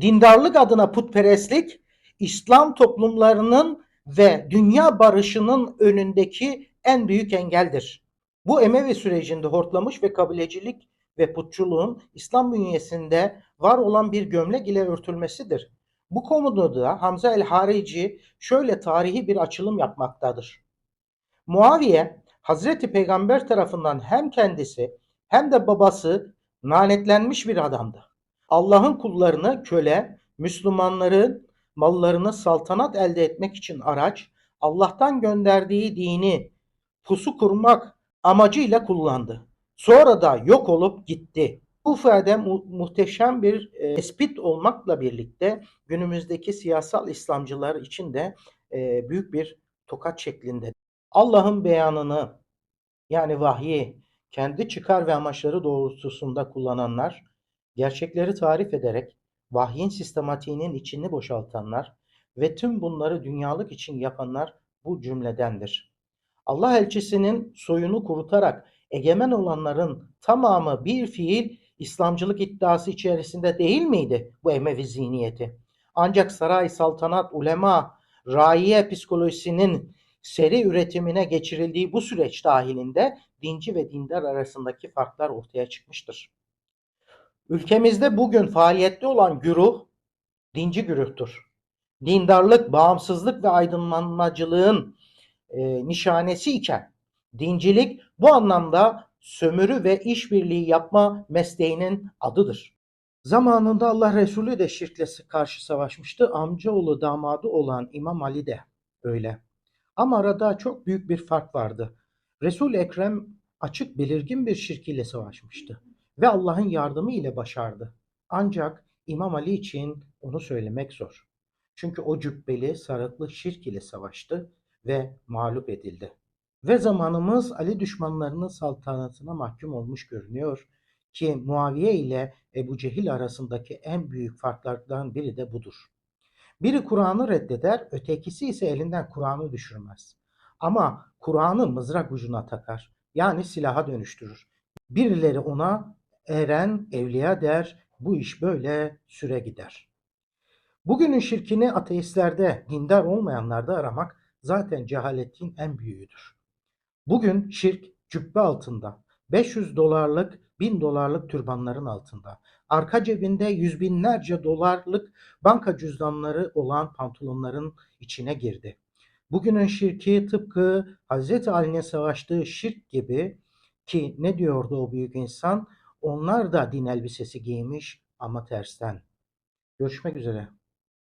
Dindarlık adına putperestlik İslam toplumlarının ve dünya barışının önündeki en büyük engeldir. Bu Emevi sürecinde hortlamış ve kabilecilik ve putçuluğun İslam bünyesinde var olan bir gömlek ile örtülmesidir. Bu konuda Hamza el-Harici şöyle tarihi bir açılım yapmaktadır. Muaviye, Hazreti Peygamber tarafından hem kendisi hem de babası lanetlenmiş bir adamdı. Allah'ın kullarını köle, Müslümanların mallarını saltanat elde etmek için araç, Allah'tan gönderdiği dini pusu kurmak amacıyla kullandı. Sonra da yok olup gitti. Bu ifade mu- muhteşem bir e, tespit olmakla birlikte günümüzdeki siyasal İslamcılar için de e, büyük bir tokat şeklinde. Allah'ın beyanını yani vahyi kendi çıkar ve amaçları doğrultusunda kullananlar, gerçekleri tarif ederek vahyin sistematiğinin içini boşaltanlar ve tüm bunları dünyalık için yapanlar bu cümledendir. Allah elçisinin soyunu kurutarak egemen olanların tamamı bir fiil İslamcılık iddiası içerisinde değil miydi bu Emevi zihniyeti? Ancak saray, saltanat, ulema, raiye psikolojisinin seri üretimine geçirildiği bu süreç dahilinde dinci ve dindar arasındaki farklar ortaya çıkmıştır. Ülkemizde bugün faaliyette olan güruh dinci güruhtur. Dindarlık, bağımsızlık ve aydınlanmacılığın e, nişanesi iken dincilik bu anlamda sömürü ve işbirliği yapma mesleğinin adıdır. Zamanında Allah Resulü de şirkle karşı savaşmıştı. Amcaoğlu damadı olan İmam Ali de öyle. Ama arada çok büyük bir fark vardı. Resul Ekrem açık belirgin bir şirk ile savaşmıştı ve Allah'ın yardımı ile başardı. Ancak İmam Ali için onu söylemek zor. Çünkü o cübbeli sarıklı şirk ile savaştı ve mağlup edildi. Ve zamanımız Ali düşmanlarının saltanatına mahkum olmuş görünüyor ki Muaviye ile Ebu Cehil arasındaki en büyük farklardan biri de budur. Biri Kur'an'ı reddeder, ötekisi ise elinden Kur'an'ı düşürmez. Ama Kur'an'ı mızrak ucuna takar, yani silaha dönüştürür. Birileri ona eren evliya der, bu iş böyle süre gider. Bugünün şirkini ateistlerde, dindar olmayanlarda aramak zaten cehaletin en büyüğüdür. Bugün şirk cübbe altında, 500 dolarlık, 1000 dolarlık türbanların altında, arka cebinde yüz binlerce dolarlık banka cüzdanları olan pantolonların içine girdi. Bugünün şirki tıpkı Hz. Ali'nin savaştığı şirk gibi ki ne diyordu o büyük insan? Onlar da din elbisesi giymiş ama tersten. Görüşmek üzere.